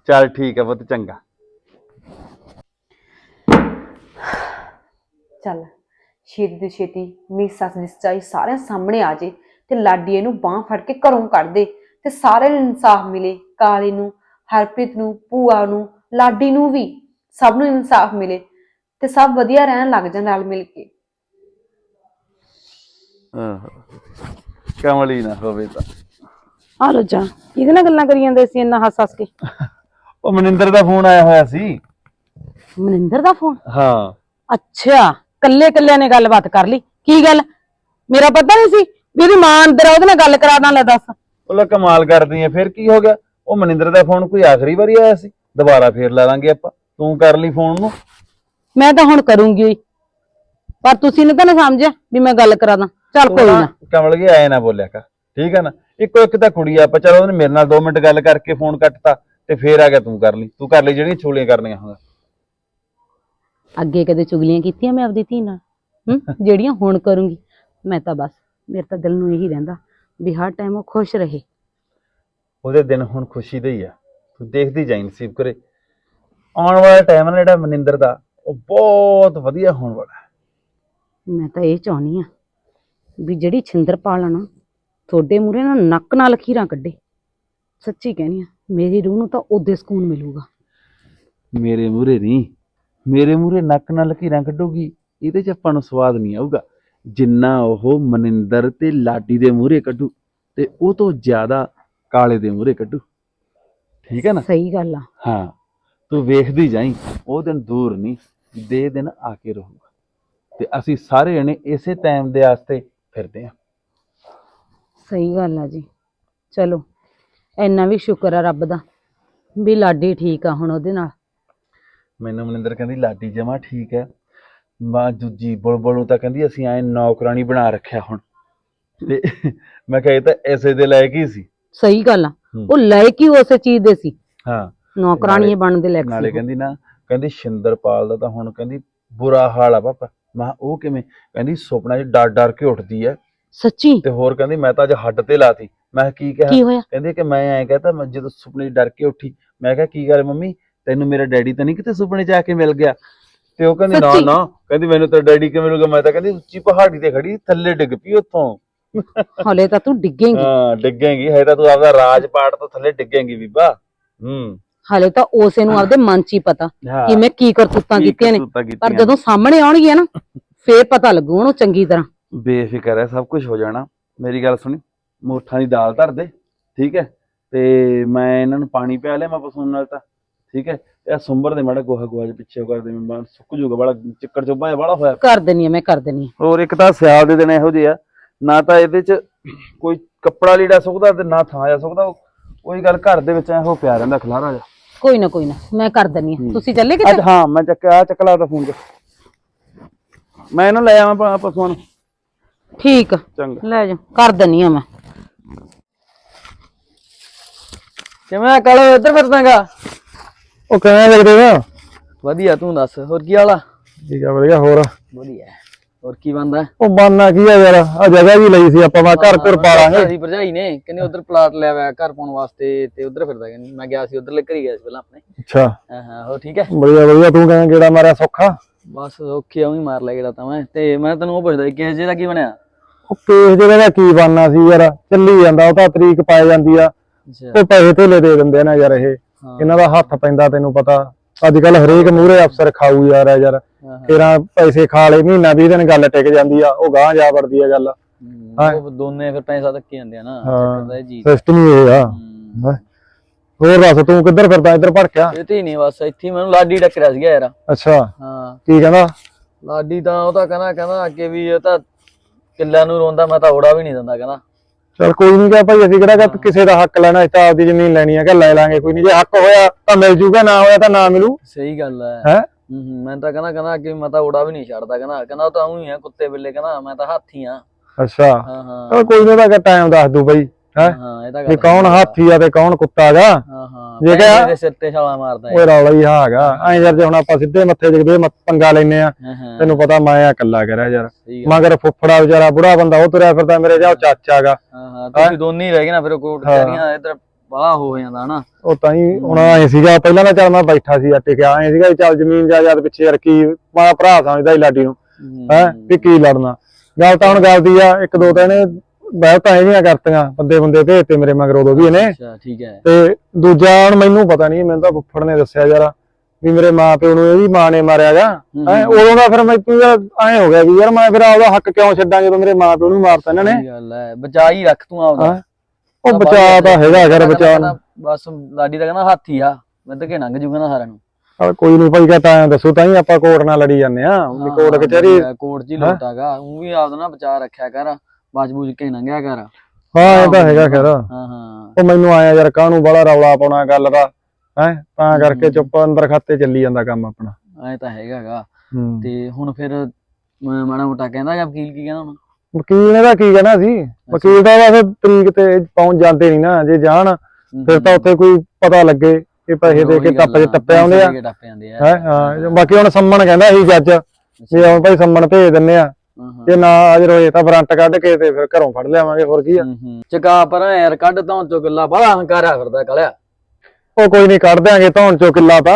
ਚੱਲ ਠੀਕ ਹੈ ਪੁੱਤ ਚੰਗਾ। ਚੱਲ। ਛੇਤੀ ਤੋਂ ਛੇਤੀ ਮੇਰੀ ਸੱਸ ਦੀ ਸੱਚਾਈ ਸਾਰਿਆਂ ਸਾਹਮਣੇ ਆ ਜੇ ਤੇ ਲਾਡੀ ਇਹਨੂੰ ਬਾਹ ਫੜ ਕੇ ਘਰੋਂ ਕੱਢ ਦੇ ਤੇ ਸਾਰਿਆਂ ਨੂੰ ਇਨਸਾਫ ਮਿਲੇ ਕਾਲੀ ਨੂੰ ਹਰਪ੍ਰੀਤ ਨੂੰ ਭੂਆ ਨੂੰ ਲਾਡੀ ਨੂੰ ਵੀ ਸਭ ਨੂੰ ਇਨਸਾਫ ਮਿਲੇ ਤੇ ਸਭ ਵਧੀਆ ਰਹਿਣ ਲੱਗ ਜਾਣ ਨਾਲ ਮਿਲ ਕੇ। ਆਹੋ। ਕਮਲੀ ਨਾ ਹੋਵੇ ਤਾਂ। ਆ ਲੋ ਜਾ ਕਿਹਦੇ ਨਾਲ ਗੱਲਾਂ ਕਰੀ ਜਾਂਦੇ ਸੀ ਇੰਨਾ ਹੱਸ ਹੱਸ ਕੇ? ਉਹ ਮਨਿੰਦਰ ਦਾ ਫੋਨ ਆਇਆ ਹੋਇਆ ਸੀ। ਮਨਿੰਦਰ ਦਾ ਫੋਨ? ਹਾਂ। ਅੱਛਾ। ਕੱਲੇ ਕੱਲੇ ਨੇ ਗੱਲਬਾਤ ਕਰ ਲਈ। ਕੀ ਗੱਲ? ਮੇਰਾ ਪਤਾ ਨਹੀਂ ਸੀ ਵੀ ਇਹਦੀ ਮਾਂ ਅੰਦਰ ਆ ਉਹਦੇ ਨਾਲ ਗੱਲ ਕਰਾ ਦਾਂ ਲੈ ਦੱਸ। ਉਹ ਲੈ ਕਮਾਲ ਕਰਦੀ ਐ ਫਿਰ ਕੀ ਹੋ ਗਿਆ? ਉਹ ਮਨਿੰਦਰ ਦਾ ਫੋਨ ਕੋਈ ਆਖਰੀ ਵਾਰੀ ਆਇਆ ਸੀ? ਦੁਬਾਰਾ ਫੇਰ ਲਾ ਲਾਂਗੇ ਆਪਾਂ। ਤੂੰ ਕਰ ਲਈ ਫੋਨ ਨੂੰ ਮੈਂ ਤਾਂ ਹੁਣ ਕਰੂੰਗੀ ਹੀ। ਪਰ ਤੁਸੀਂ ਨੇ ਤਾਂ ਨਾ ਸਮਝਿਆ ਵੀ ਮੈਂ ਗੱਲ ਕਰਾ ਦਾਂ। ਚੱਲ ਕੋਈ ਨਾ ਕਮਲ ਗਿਆ ਐ ਨਾ ਬੋਲਿਆ ਕਰ। ਠੀਕ ਹੈ ਨਾ? ਇੱਕੋ ਇੱਕ ਤਾਂ ਕੁੜੀ ਆ ਆਪਾਂ ਚਲ ਉਹਨੇ ਮੇਰੇ ਨਾਲ 2 ਮਿੰਟ ਗੱਲ ਕਰਕੇ ਫੋਨ ਕੱਟਤਾ ਤੇ ਫੇਰ ਆ ਗਿਆ ਤੂੰ ਕਰ ਲਈ। ਤੂੰ ਕਰ ਲਈ ਜਿਹੜੀਆਂ ਛੋਲੀਆਂ ਕਰਨੀਆਂ ਹੁੰਦਾ ਅੱਗੇ ਕਦੇ ਚੁਗਲੀਆਂ ਕੀਤੀਆਂ ਮੈਂ ਆਪਦੀ ਧੀ ਨਾਲ? ਹੂੰ? ਜਿਹੜੀਆਂ ਹੁਣ ਕਰੂੰਗੀ। ਮੈਂ ਤਾਂ ਬਸ ਮੇਰੇ ਤਾਂ ਦਿਲ ਨੂੰ ਇਹੀ ਰਹਿੰਦਾ ਵੀ ਹਰ ਟਾਈਮ ਉਹ ਖੁਸ਼ ਰਹੇ। ਉਹਦੇ ਦਿਨ ਹੁਣ ਖੁਸ਼ੀ ਦੇ ਹੀ ਆ। ਤੂੰ ਦੇਖਦੀ ਜਾਈਂ ਨਸੀਬ ਕਰੇ। ਆਉਣ ਵਾਲਾ ਟਾਈਮ ਨਾ ਜਿਹੜਾ ਮਨਿੰਦਰ ਦਾ ਉਹ ਬਹੁਤ ਵਧੀਆ ਹੋਣ ਵਾਲਾ ਹੈ। ਮੈਂ ਤਾਂ ਇਹ ਚਾਹੁੰਦੀ ਆ ਵੀ ਜਿਹੜੀ ਛਿੰਦਰਪਾਲ ਆ ਨਾ ਤੁਹਾਡੇ ਮੂਰੇ ਨਾ ਨੱਕ ਨਾਲ ਲਕੀਰਾਂ ਕੱਢੇ। ਸੱਚੀ ਕਹਿੰਦੀ ਆ ਮੇਰੀ ਰੂਹ ਨੂੰ ਤਾਂ ਉਹਦੇ ਸਕੂਨ ਮਿਲੂਗਾ। ਮੇਰੇ ਮੂਰੇ ਨਹੀਂ। ਮੇਰੇ ਮੂਰੇ ਨੱਕ ਨਾਲ ਲਕੀਰਾਂ ਕੱਢੂਗੀ ਇਹਦੇ ਚ ਆਪਾਂ ਨੂੰ ਸਵਾਦ ਨਹੀਂ ਆਊਗਾ। ਜਿੰਨਾ ਉਹ ਮਨਿੰਦਰ ਤੇ ਲਾਡੀ ਦੇ ਮੂਰੇ ਕੱਢੂ ਤੇ ਉਹ ਤੋਂ ਜ਼ਿਆਦਾ ਕਾਲੇ ਦੇ ਮੂਰੇ ਕੱਢੂ। ਠੀਕ ਹੈ ਨਾ? ਸਹੀ ਗੱਲ ਆ। ਹਾਂ ਤੂੰ ਵੇਖਦੀ ਜਾਈਂ ਉਹ ਦਿਨ ਦੂਰ ਨਹੀਂ ਦੇ ਦਿਨ ਆ ਕੇ ਰਹੂਗਾ। ਤੇ ਅਸੀਂ ਸਾਰੇ ਜਣੇ ਇਸੇ ਟਾਈਮ ਦੇ ਵਾਸਤੇ ਫਿਰਦੇ ਆ ਸਹੀ ਗੱਲ ਆ ਜੀ। ਚਲੋ ਇੰਨਾ ਵੀ ਸ਼ੁਕਰ ਆ ਰੱਬ ਦਾ ਵੀ ਲਾਡੀ ਠੀਕ ਆ ਹੁਣ ਉਹਦੇ ਨਾਲ। ਮੈਨੂੰ ਮਨਿੰਦਰ ਕਹਿੰਦੀ ਲਾਡੀ ਜਮਾ ਠੀਕ ਹੈ। ਮਾਂ ਦੂਜੀ ਬੁਲਬੁਲ ਨੂੰ ਤਾਂ ਕਹਿੰਦੀ ਅਸੀਂ ਐ ਨੌਕਰਾਨੀ ਬਣਾ ਰੱਖਿਆ ਹੁਣ। ਤੇ ਮੈਂ ਕਿਹਾ ਇਹ ਤਾਂ ਐਸੇ ਦੇ ਲਾਇਕ ਹੀ ਸੀ। ਸਹੀ ਗੱਲ ਆ। ਹੂੰ। ਉਹ ਲੈ ਕੀ ਉਸੇ ਚੀਜ਼ ਦੇ ਸੀ। ਹਾਂ। ਨੌਕਰਾਣੀ ਬਣਨ ਦੇ ਲੈ ਨਾਲੇ ਕਹਿੰਦੀ ਨਾ ਕਹਿੰਦੀ ਸ਼ਿੰਦਰਪਾਲ ਦਾ ਤਾਂ ਹੁਣ ਕਹਿੰਦੀ ਬੁਰਾ ਹਾਲ ਆ ਪਾਪਾ। ਮੈਂ ਉਹ ਕਿਵੇਂ? ਕਹਿੰਦੀ ਸੁਪਨਾ 'ਚ ਡਰ ਡਰ ਕੇ ਉੱਠਦੀ ਐ ਸੱਚੀ? ਤੇ ਹੋਰ ਕਹਿੰਦੀ ਮੈਂ ਤਾਂ ਅੱਜ ਹੱਡ ਤੇ ਲਾਤੀ। ਮੈਂ ਕੀ ਕਿਹਾ? ਕਹਿੰਦੀ ਕਿ ਮੈਂ ਐਂ ਕਹਤਾ ਮੈਂ ਜਦੋਂ ਸੁਪਨੇ 'ਚ ਡਰ ਕੇ ਉੱਠੀ ਮੈਂ ਕਿਹਾ ਕੀ ਗੱਲ ਮੰਮੀ? ਤੈਨੂੰ ਮੇਰਾ ਡੈਡੀ ਤਾਂ ਨਹੀਂ ਕਿਤੇ ਸੁਪਨੇ 'ਚ ਆ ਕੇ ਮਿਲ ਗਿਆ? ਤੇ ਉਹ ਕਹਿੰਦੀ ਨਾ ਸੱਚੀ? ਨਾ। ਕਹਿੰਦੀ ਮੈਨੂੰ ਤਾਂ ਡੈਡੀ ਕਿਵੇਂ ਮਿਲੂਗਾ? ਮੈਂ ਤਾਂ ਕਹਿੰਦੀ ਉੱਚੀ ਪਹਾੜੀ ਤੇ ਖੜੀ ਥੱਲੇ ਡਿੱਗ ਪਈ ਉੱਥੋਂ। ਹਲੇ ਤਾਂ ਤੂੰ ਡਿੱਗੇਂਗੀ। ਹਾਂ ਡਿੱਗੇਂਗੀ। ਹੈ ਤਾਂ ਤੂੰ ਆਪਦਾ ਰਾਜ ਪਾੜ ਤੋਂ ਥੱਲੇ ਡਿੱਗੇਂਗੀ ਬੀਬਾ। ਹੂੰ। ਹਲੇ ਤਾਂ ਉਸੇ ਨੂੰ ਆਪਦੇ ਮਨ 'ਚ ਹੀ ਪਤਾ ਹਾਂ। ਕਿ ਮੈਂ ਕੀ ਕਰਤੂਤਾਂ ਕੀ ਕੀਤੀਆਂ ਨੇ। ਕਰਤੂਤਾਂ ਪਰ ਜਦੋਂ ਸਾਹਮਣੇ ਆਉਣਗੀਆਂ ਨਾ ਫੇਰ ਪਤਾ ਲੱਗੂ ਉਹਨੂੰ ਚੰਗੀ ਤਰ੍ਹਾਂ। ਬੇਫਿਕਰ ਹੈ ਸਭ ਕੁਝ ਹੋ ਜਾਣਾ। ਮੇਰੀ ਗੱਲ ਸੁਣੀ ਮੋਠਾਂ ਦੀ ਦਾਲ ਧਰ ਦੇ ਠੀਕ ਹੈ ਤੇ ਮੈਂ ਇਹਨਾਂ ਨੂੰ ਪਾਣੀ ਪਿਆ ਲਿਆ ਮੈਂ ਪਸੂਨ ਨਾਲ ਤਾਂ। ਠੀਕ ਹੈ? ਇਹ ਸੁੰਬਰ ਦੇ ਮਾੜਾ ਗੋਹਾ ਗੋਹਾ ਜਿਹਾ ਪਿੱਛੇ ਕਰ ਦੇ ਮੈਂ ਸੁੱਕ ਜੂਗਾ ਬੜਾ ਚਿੱਕੜ ਚੋਬਾ ਜਿਹਾ ਬੜਾ ਹੋਇਆ। ਕਰ ਦੇਣੀ ਆ ਮੈਂ ਕਰ ਦੇਣੀ ਆ। ਹੋਰ ਇੱਕ ਤਾਂ ਸਿਆਲ ਦੇ ਦਿਨ ਇਹੋ ਜਿਹੇ ਆ ਨਾ ਤਾਂ ਇਹਦੇ ਚ ਕੋਈ ਕੱਪੜਾ ਲੀੜਾ ਸੁੱਕਦਾ ਤੇ ਨਾ ਥਾਂ ਜਾ ਸੁੱਕਦਾ ਉਹ- ਗੱਲ ਘਰ ਦੇ ਵਿੱਚ ਇਹੋ ਪਿਆ ਰਹਿੰਦਾ ਖਲਾਰਾ ਜਾ ਕੋਈ ਨਾ ਕੋਈ ਨਾ ਮੈਂ ਕਰ ਦੇਣੀ ਆ। ਤੁਸੀਂ ਚੱਲੇ ਅੱਜ ਕਿਤੇ ਹਾਂ ਮੈਂ ਚੱਕਿਆ ਆਹ ਚੱਕ ਲਾ ਉਹਦਾ ਫੋਨ ਤੇ ਮੈਂ ਇਹਨੂੰ ਲੈ ਆਵਾਂ ਪ- ਪਸ਼ੂਆਂ ਨੂੰ। ਠੀਕ ਆ। ਚੰਗਾ। ਲੈ ਜਾ ਕਰ ਦੇਣੀ ਆ ਮੈਂ। ਕਿਵੇਂ ਕੱਲ ਇੱਧਰ ਫਿਰਦਾਗਾ ਉਹ ਕਿਵੇਂ ਲੱਗਦੇ ਆ ਵਧੀਆ ਤੂੰ ਦੱਸ ਹੋਰ ਕੀ ਹਾਲਾ ਠੀਕ ਆ ਵਧੀਆ ਹੋਰ? ਵਧੀਆ। ਹੋਰ ਕੀ ਬੰਦਾ ਉਹ ਬਾਨਾ ਕੀ ਆ ਯਾਰ ਆ ਜਗ੍ਹਾ ਵੀ ਲਈ ਸੀ ਆਪਾਂ ਮੈਂ ਘਰ ਘਰ ਪਾ ਲਾਂਗੇ ਅਸੀਂ ਭਰਜਾਈ ਨੇ ਕਹਿੰਦੇ ਉਧਰ ਪਲਾਟ ਲਿਆ ਹੋਇਆ ਘਰ ਪਾਉਣ ਵਾਸਤੇ ਤੇ ਉਧਰ ਫਿਰਦਾ ਕਹਿੰਦੀ ਮੈਂ ਗਿਆ ਸੀ ਉਧਰਲੇ ਘਰੀ ਗਿਆ ਸੀ ਪਹਿਲਾਂ ਆਪਣੇ। ਅੱਛਾ। ਹਾਂ ਹਾਂ ਹੋਰ ਠੀਕ ਹੈ? ਵਧੀਆ ਵਧੀਆ ਤੂੰ ਕਿਵੇਂ ਗੇੜਾ ਮਾਰਿਆ ਸੌਖਾ? ਬਸ ਔਖੀ ਆਉਂ ਹੀ ਮਾਰ ਲੈ ਗੇੜਾ ਤਾਂ ਮੈਂ। ਤੇ ਮੈਂ ਤੈਨੂੰ ਉਹ ਪੁੱਛਦਾ ਕਿਸ ਜੇ ਦਾ ਕੀ ਬਣਿਆ? ਉਹ ਕੇਸ ਜਿਹੜਾ ਦਾ ਕੀ ਬਾਨਾ ਸੀ ਯਾਰ ਚੱਲੀ ਜਾਂਦਾ ਉਹ ਤਾਂ ਤਰੀਕ ਪਾਈ ਜਾਂਦੀ ਆ। ਅੱਛਾ। ਉਹ ਪੈਸੇ ਧੇਲੇ ਦੇ ਦਿੰਦੇ ਨਾ ਯਾਰ ਇਹ। ਇਹਨਾਂ ਦਾ ਹੱਥ ਪੈਂਦਾ ਤੈਨੂੰ ਪਤਾ। ਅੱਜ ਕੱਲ ਹਰੇਕ ਮੂਹਰੇ ਅਫਸਰ ਖਾਊ ਯਾਰ ਆ ਯਾਰ। ਤੇਰਾ ਪੈਸੇ ਖਾ ਲੈ ਮਹੀਨਾ 20 ਦਿਨ ਗੱਲ ਟਿਕ ਜਾਂਦੀ ਆ ਉਹ ਗਾਂ ਜਾ ਵੜਦੀ ਆ ਗੱਲ। ਉਹ ਦੋਨੇ ਫਿਰ ਪੈਸਾ ਧੱਕੇ ਜਾਂਦੇ ਆ ਨਾ ਹਾਂ। ਚੱਕਰ ਦਾ ਇਹ ਜੀ ਸਿਸਟਮ ਹੀ ਇਹ ਆ। ਹਮ, ਹੈਂ। ਹੋਰ ਦੱਸ ਤੂੰ ਕਿੱਧਰ ਫਿਰਦਾ ਇੱਧਰ ਭੜਕਿਆ? ਇਹ ਤੇ ਨਹੀਂ ਬਸ ਇੱਥੇ ਮੈਨੂੰ ਲਾਡੀ ਟੱਕਰਿਆ ਸੀਗਾ ਯਾਰ। ਅੱਛਾ। ਹਾਂ। ਕੀ ਕਹਿੰਦਾ? ਲਾਡੀ ਤਾਂ ਉਹ ਤਾਂ ਕਹਿੰਦਾ ਕਹਿੰਦਾ ਅੱਗੇ ਵੀ ਇਹ ਤਾਂ ਕਿੱਲਿਆਂ ਨੂੰ ਰੋਂਦਾ ਮੈਂ ਤਾਂ ਓੜਾ ਵੀ ਨਹੀਂ ਦਿੰਦਾ ਕਹਿੰਦਾ। ਚਲ ਕੋਈ ਨਹੀਂ ਕਿਹਾ ਭਾਈ ਅਸੀਂ ਕਿਹੜਾ ਕਿ ਕਿਸੇ ਦਾ ਹੱਕ ਲੈਣਾ ਅਸੀਂ ਤਾਂ ਆਪਦੀ ਜ਼ਮੀਨ ਲੈਣੀ ਆ ਕਿ ਲੈ ਲਾਂਗੇ ਕੋਈ ਨਹੀਂ ਜੇ ਹੱਕ ਹੋਇਆ ਤਾਂ ਮਿਲ ਜੂਗਾ ਨਾ ਹੋਇਆ ਤਾਂ ਨਾ ਮਿਲੂ। ਸਹੀ ਗੱਲ ਹੈ। ਹੈਂ? ਮੈਂ ਤਾਂ ਕਹਿੰਦਾ ਕਹਿੰਦਾ ਕਿ ਮੈਂ ਤਾਂ ਓੜਾ ਵੀ ਨਹੀਂ ਛੱਡਦਾ ਕਹਿੰਦਾ ਕਹਿੰਦਾ ਤਾਂ ਉਹੀ ਆ ਕੁੱਤੇ ਬਿੱਲੇ ਕਹਿੰਦਾ ਮੈਂ ਤਾਂ ਹਾਥੀ ਆ। ਅੱਛਾ। ਹਾਂ ਹਾਂ। ਕੋਈ ਨਹੀਂ ਉਹਦਾ ਟਾਈਮ ਦੱਸ ਦੂ ਬਈ। ਹੈਂ? ਹਾਂ ਇਹ ਤਾਂ ਵੀ ਗੱਲ ਕੌਣ। ਹਾਥੀ ਆ ਤੇ ਕੌਣ ਕੁੱਤਾ ਗਾ ਹਾਂ ਹਾਂ ਜੇ ਜੇ ਕਿਹਾ- ਦੇ ਸਿਰ ਤੇ ਛਾਲਾ ਮਾਰਦਾ ਹੈ ਓਏ ਰੌਲਾ ਹੀ ਹਾਗਾ। ਐਂ ਯਾਰ ਜੇ ਹੁਣ ਆਪਾਂ ਸਿੱਧੇ ਮੱਥੇ ਜਿਗਦੇ ਪੰਗਾ ਲੈਨੇ ਆ ਹਾਂ ਹਾਂ। ਤੈਨੂੰ ਪਤਾ ਮੈਂ ਆ ਇਕੱਲਾ ਕਰਿਆ ਯਾਰ। ਮਗਰ ਫੁੱਫੜਾ ਵਿਚਾਰਾ ਬੁੜਾ ਬੰਦਾ ਉਹ ਤੁਰਿਆ ਫਿਰਦਾ ਮੇਰੇ ਜਾ ਚਾਚਾ ਗਾ ਹਾਂ ਹਾਂ ਤੁਸੀਂ ਦੋਨੇ ਹੀ ਰਹਿ ਗਏ ਨਾ ਫਿਰ ਕੋਟ ਹਾਂ। ਕਰੀਆਂ ਇਧਰ ਬਾਹ ਹੋ ਜਾਂਦਾ ਹਨਾ। ਉਹ ਤਾਂ ਹੀ ਹੁਣ ਐ ਸੀਗਾ ਪਹਿਲਾਂ ਤਾਂ ਚੱਲ ਮੈਂ ਬੈਠਾ ਸੀ ਆ ਟਿਕਿਆ ਐ ਸੀਗਾ ਵੀ ਚੱਲ ਜ਼ਮੀਨ ਜਾਇਦਾਦ ਪਿੱਛੇ ਯਾਰ ਕੀ ਮੈਂ ਭਰਾ ਸਮਝਦਾ ਹੀ ਲਾਡੀ ਨੂੰ। ਹੂੰ, ਹੈ? ਵੀ ਕੀ ਲੜਨਾ। ਗੱਲ ਤਾਂ ਹੁਣ ਗੱਲ ਦੀ ਆ ਇੱਕ ਦੋ ਤਾਂ ਇਹਨੇ ਬਹਿਤਾਂ ਇਹਦੀਆਂ ਕਰਤੀਆਂ ਬੰਦੇ ਬੰਦੇ ਭੇਜਤੇ ਮੇਰੇ ਮਗਰ ਉਦੋਂ ਵੀ ਇਹਨੇ। ਅੱਛਾ ਠੀਕ ਹੈ। ਤੇ ਦੂਜਾ ਹੁਣ ਮੈਨੂੰ ਪਤਾ ਨਹੀਂ ਮੈਨੂੰ ਤਾਂ ਫੁੱਫੜ ਨੇ ਦੱਸਿਆ ਯਾਰ ਵੀ ਮੇਰੇ ਮਾਂ ਪਿਓ ਨੂੰ ਇਹਦੀ ਮਾਂ ਨੇ ਮਾਰਿਆ ਗਾ। ਉਦੋਂ ਦਾ ਫਿਰ ਯਾਰ ਐ ਹੋ ਗਿਆ ਵੀ ਯਾਰ ਮੈਂ ਫਿਰ ਆਪਦਾ ਹੱਕ ਕਿਉਂ ਛੱਡਾਂ ਜਦੋਂ ਮੇਰੇ ਮਾਂ ਪਿਓ ਨੂੰ ਮਾਰਤਾ ਇਹਨਾਂ ਨੇ? ਗੱਲ ਹੈ ਬਚਾ ਹੀ ਰੱਖ ਤੂੰ ਆਪਦਾ। ਉਹ ਬਚਾ ਤਾਂ ਹੈਗਾ ਯਾਰ ਬਚਾ ਬਸ ਲਾਡੀ ਤਾਂ ਕਹਿੰਦਾ ਹਾਥੀ ਆ ਮੈਂ ਤਾਂ ਲੰਘ ਜੂਗਾ ਨਾ ਸਾਰਿਆਂ ਨੂੰ। ਚੱਲ ਕੋਈ ਨਹੀਂ ਭਾਈ ਕਹਤਾ ਦੱਸੋ ਤਾਂ ਹੀ ਆਪਾਂ ਕੋਰਟ ਨਾਲ ਲੜੀ ਜਾਂਦੇ ਆ ਵੀ ਕੋਰਟ ਕਚਹਿਰੀ ਕੋਰਟ ਹੈਂ? ਲੋਟਾਗਾ ਉਹ ਵੀ ਆਪਦਾ ਨਾ ਬਚਾ ਰੱਖਿਆ ਕਰ। ਬਾਜ ਬੂਝ ਕੇ ਲੰਘਿਆ ਕਰ ਹਾਂ ਇਹ ਤਾਂ ਹੈਗਾ ਖੈਰ। ਹਾਂ ਹਾਂ। ਉਹ ਮੈਨੂੰ ਆਇਆ ਯਾਰ ਕਾਹਨੂੰ ਬੜਾ ਰੌਲਾ ਪਾਉਣਾ ਗੱਲ ਦਾ ਹੈ? ਤਾਂ ਕਰਕੇ ਚੁੱਪ ਅੰਦਰ ਖਾਤੇ ਚੱਲੀ ਜਾਂਦਾ ਕੰਮ ਆਪਣਾ। ਐ ਤਾਂ ਹੈਗਾਗਾ ਹੂੰ। ਤੇ ਹੁਣ ਫਿਰ ਮਾੜਾ ਮੋਟਾ ਕਹਿੰਦਾ ਜਾਂ ਵਕੀਲ ਕੀ ਕਹਿੰਦਾ ਹੁਣ? ਵਕੀਲ ਨੇ ਤਾਂ ਕੀ ਕਹਿਣਾ ਸੀ? ਵਕੀਲ ਦਾ ਬਸ ਤਰੀਕ ਤੇ ਪਹੁੰਚ ਜਾਂਦੇ ਨਹੀਂ ਨਾ ਜੇ ਜਾਣ ਫਿਰ ਤਾਂ ਉੱਥੇ ਕੋਈ ਪਤਾ ਲੱਗੇ ਕਿ ਪੈਸੇ ਦੇ ਕੇ ਟੱਪ ਚ ਟੱਪੇ ਆਉਂਦੇ ਆ। ਟੱਪ ਜਾਂਦੇ ਆ। ਹੈ? ਹਾਂ ਬਾਕੀ ਹੁਣ ਸੰਮਣ ਕਹਿੰਦਾ ਸੀ ਜੱਜ ਵੀ ਹੁਣ ਭਾਈ ਸੰਮਣ ਭੇਜ ਦਿੰਨੇ ਆ। ਹਾਂ, ਹਾਂ। ਜੇ ਨਾ ਹਾਜ਼ਰ ਹੋਏ ਤਾਂ ਵਾਰੰਟ ਕੱਢ ਕੇ ਤੇ ਫਿਰ ਘਰੋਂ ਫੜ ਲਿਆਵਾਂਗੇ ਹੋਰ ਕੀ ਆ। ਚਕਾ ਪਰ ਯਾਰ ਕੱਢ ਤਾਂ ਚੋ ਗੱਲਾਂ ਬੜਾ ਹੰਕਾਰਿਆ ਫਿਰਦਾ ਕਲਿਆ। ਉਹ ਕੋਈ ਨਹੀਂ ਕੱਢ ਦਿਆਂਗੇ ਧੌਣ ਚੋਂ ਕਿੱਲਾ ਤਾਂ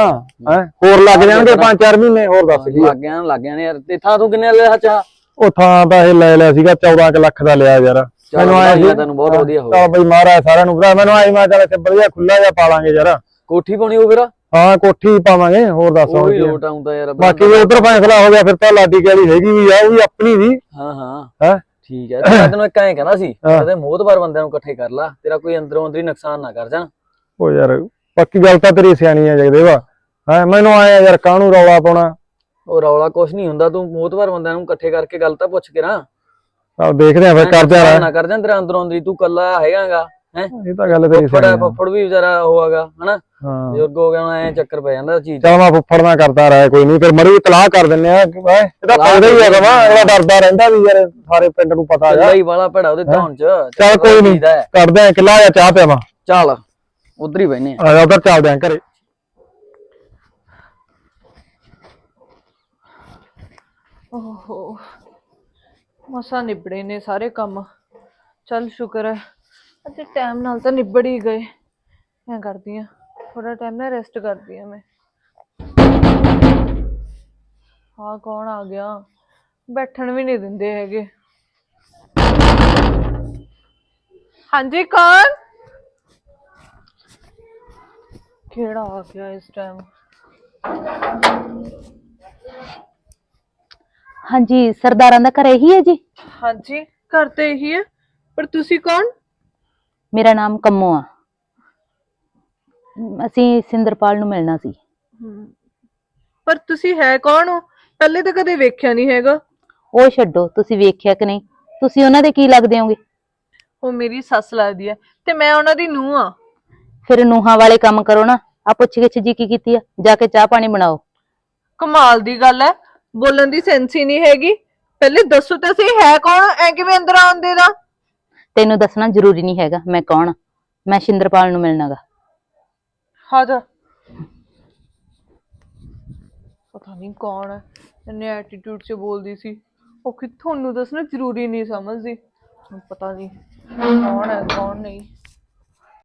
ਹੈ। ਹੋਰ ਲੱਗ ਜਾਣਗੇ 5-4 ਮਹੀਨੇ ਹੋਰ ਦੱਸ ਕੀ। ਲੱਗ ਗਿਆ ਲੱਗ ਗਿਆ ਯਾਰ। ਤੇ ਥਾਂ ਤੂੰ ਕਿੰਨੇ ਲਿਆ ਸੱਚਾ ਉਹ ਥਾਂ ਤਾਂ ਇਹ ਲੈ ਲਿਆ ਸੀਗਾ 14 ਕੁ ਲੱਖ ਦਾ ਲਿਆ ਯਾਰ। ਮੈਨੂੰ ਆਇਆ ਸੀ ਤੈਨੂੰ ਬਹੁਤ ਵਧੀਆ ਹੋ ਚੱਲ ਬਈ ਮਹਾਰਾਜ ਸਾਰਿਆਂ ਨੂੰ ਭਰਾ ਮੈਨੂੰ ਆਈ ਮੈਂ ਚੱਲ ਇੱਥੇ ਵਧੀਆ ਖੁੱਲਾ ਜਿਹਾ ਪਾ ਲਾਂਗੇ ਯਾਰ। ਕੋਠੀ ਪਾਉਣੀ ਉਹ ਫਿਰ? ਹਾਂ ਕੋਠੀ ਪਾਵਾਂਗੇ ਹੋਰ ਦੱਸ ਉਹ ਵੀ ਆ। ਲੋਟ ਆਉਂਦਾ ਯਾਰ ਬਾਕੀ ਉਧਰ ਫੈਸਲਾ ਹੋ ਗਿਆ ਫਿਰ ਤਾਂ ਲਾਡੀ ਵਾਲੀ ਹੈਗੀ ਵੀ ਆ ਉਹ ਵੀ ਆਪਣੀ ਸੀ ਹਾਂ ਹਾਂ। ਹੈਂ? ਠੀਕ ਹੈ ਤੇ ਮੈਂ ਤੈਨੂੰ ਇੱਕ ਐਂ ਕਹਿਣਾ ਸੀ। ਕਦੇ ਮੋਹਤਬਾਰ ਬੰਦਿਆਂ ਨੂੰ ਇਕੱਠੇ ਕਰ ਲਾ ਤੇਰਾ ਕੋਈ ਅੰਦਰੋਂ ਅੰਦਰੀ ਨੁਕਸਾਨ ਨਾ ਕਰ ਉਹ ਯਾਰ ਪੱਕੀ ਗੱਲ ਤਾਂ ਤੇਰੀ ਸਿਆਣੀ ਆ ਜਗਦੇਵਾ ਹੈ ਮੈਨੂੰ ਆਇਆ ਯਾਰ ਕਾਹਨੂੰ ਰੌਲਾ ਪਾਉਣਾ? ਉਹ ਰੌਲਾ ਕੁਛ ਨਹੀਂ ਹੁੰਦਾ ਤੂੰ ਮੋਹਤਬਾਰ ਬੰਦਿਆਂ ਨੂੰ ਇਕੱਠੇ ਕਰਕੇ ਗੱਲ ਤਾਂ ਪੁੱਛ ਕੇ ਨਾ। ਆਹ ਦੇਖਦੇ ਆ ਫਿਰ ਕਰਦੇ ਆ ਨਾ ਕਰ ਜਾਣ ਤੇਰਾ ਅੰਦਰੋਂ ਅੰਦਰੀ ਤੂੰ ਕੱਲਾ ਹੈਗਾਗਾ। ਹੈ? ਇਹ ਤਾਂ ਗੱਲ ਤੇਰੀ ਫੁੱਫੜ ਆ। ਫੁੱਫੜ ਵੀ ਵਿਚਾਰਾ ਹੋਆਗਾ ਹਨਾ? ਹਾਂ। ਬਜ਼ੁਰਗ ਹੋ ਗਿਆ ਹੁਣ ਐ ਚੱਕਰ ਪੈ ਜਾਂਦਾ ਚੀਜ਼ ਚਲ ਮੈਂ ਫੁੱਫੜ ਨਾਲ ਕਰਦਾ ਰਿਹਾ ਕੋਈ ਨਹੀਂ ਫਿਰ ਮੜੀ ਤਲਾਹ ਕਰ ਦਿੰਨੇ ਆ ਕਿ ਹੈਂ, ਇਹ ਤਾਂ ਹੀ ਹੈਗਾ ਵਾ ਇਹਦਾ ਡਰਦਾ ਰਹਿੰਦਾ ਵੀ ਯਾਰ ਸਾਰੇ ਪਿੰਡ ਨੂੰ ਪਤਾ ਆ। ਹੀ ਵਾਲਾ ਭੜਾ ਉਹਦੇ ਧੌਣ ਚ ਚੱਲ ਕੋਈ ਨੀ। ਚਾਹੀਦਾ ਹੈ। ਕਰਦੇ ਆ ਕਿਲਾ ਜਾਂ ਚਾਹ ਪਿਆਵਾਂ। ਚੱਲ ਉਧਰ ਹੀ ਬੈਨੇ ਆ ਜਾ ਉਧਰ ਚੱਲਦੇ ਆ ਘਰੇ। ਓਹੋ ਮਸਾ ਨਿਬੜੇ ਨੇ ਸਾਰੇ ਕੰਮ। ਚੱਲ ਸ਼ੁਕਰ ਹੈ। ਅੱਜ ਟਾਈਮ ਨਾਲ ਤਾਂ ਨਿਬੜ ਹੀ ਗਏ। ਮੈਂ ਕਰਦੀ ਆ ਥੋੜਾ ਟਾਈਮ ਨਾਲ ਰੈਸਟ ਕਰਦੀ ਆ ਮੈਂ। ਹਾਂ ਕੌਣ ਆ ਗਿਆ? ਬੈਠਣ ਵੀ ਨਹੀਂ ਦਿੰਦੇ ਹੈਗੇ। ਹਾਂਜੀ ਕੌਣ? ਕਿਹੜਾ ਆ ਗਿਆ ਇਸ ਟਾਈਮ ਹਾਂਜੀ ਸਰਦਾਰਾਂ ਦਾ ਘਰ ਇਹੀ ਹੈ ਜੀ? ਹਾਂਜੀ ਘਰ ਤੇ ਇਹੀ ਹੈ। ਪਰ ਤੁਸੀਂ ਕੌਣ? ਮੇਰਾ ਨਾਮ ਕੰਮੋ ਆ। ਅਸੀਂ ਸਿੰਦਰਪਾਲ ਨੂੰ ਮਿਲਣਾ ਸੀ। ਪਰ ਤੁਸੀਂ ਹੈ ਕੌਣ ਹੋ? ਪਹਿਲੇ ਤਾਂ ਕਦੇ ਵੇਖਿਆ ਨਹੀਂ ਹੈਗਾ। ਉਹ ਛੱਡੋ ਤੁਸੀਂ ਵੇਖਿਆ ਕਿ ਨਹੀਂ? ਤੁਸੀਂ ਉਹਨਾਂ ਦੇ ਕੀ ਲੱਗਦੇ ਹੋਗੇ? ਉਹ ਮੇਰੀ ਸੱਸ ਲੱਗਦੀ ਹੈ ਤੇ ਮੈਂ ਉਹਨਾਂ ਦੀ ਨੂੰਹ ਆ ਫਿਰ ਨੂਹਾਂ ਵਾਲੇ ਕੰਮ ਕਰੋ ਨਾ। ਆ ਪੁੱਛ ਗਿੱਛ ਜੀ ਕੀ ਕੀਤੀ ਆ? ਜਾ ਕੇ ਚਾਹ ਪਾਣੀ ਬਣਾਓ। ਕਮਾਲ ਦੀ ਗੱਲ ਹੈ। ਬੋਲਣ ਦੀ ਸੈਂਸ ਹੀ ਨਹੀਂ ਹੈਗੀ। ਪਹਿਲੇ ਦੱਸੋ ਤਾਂ ਸਹੀ ਹੈ ਕੌਣ? ਐ ਕਿਵੇਂ ਅੰਦਰ ਆਉਂਦੇ ਦਾ ਤੈਨੂੰ ਦੱਸਣਾ ਜ਼ਰੂਰੀ ਨਹੀਂ ਹੈਗਾ ਮੈਂ ਕੌਣ ਆ। ਮੈਂ ਸਿੰਦਰਪਾਲ ਨੂੰ ਮਿਲਣਾ ਗਾ ਜਾ। ਪਤਾ ਨਹੀਂ ਕੌਣ ਹੈ ਇੰਨੇ ਐਟੀਟਿਊਡ 'ਚ ਬੋਲਦੀ ਸੀ। ਉਹ ਕਿ ਤੁਹਾਨੂੰ ਦੱਸਣਾ ਜ਼ਰੂਰੀ ਨਹੀਂ ਸਮਝਦੀ। ਹੁਣ ਪਤਾ ਨਹੀਂ ਕੌਣ ਹੈ ਕੌਣ ਨਹੀਂ।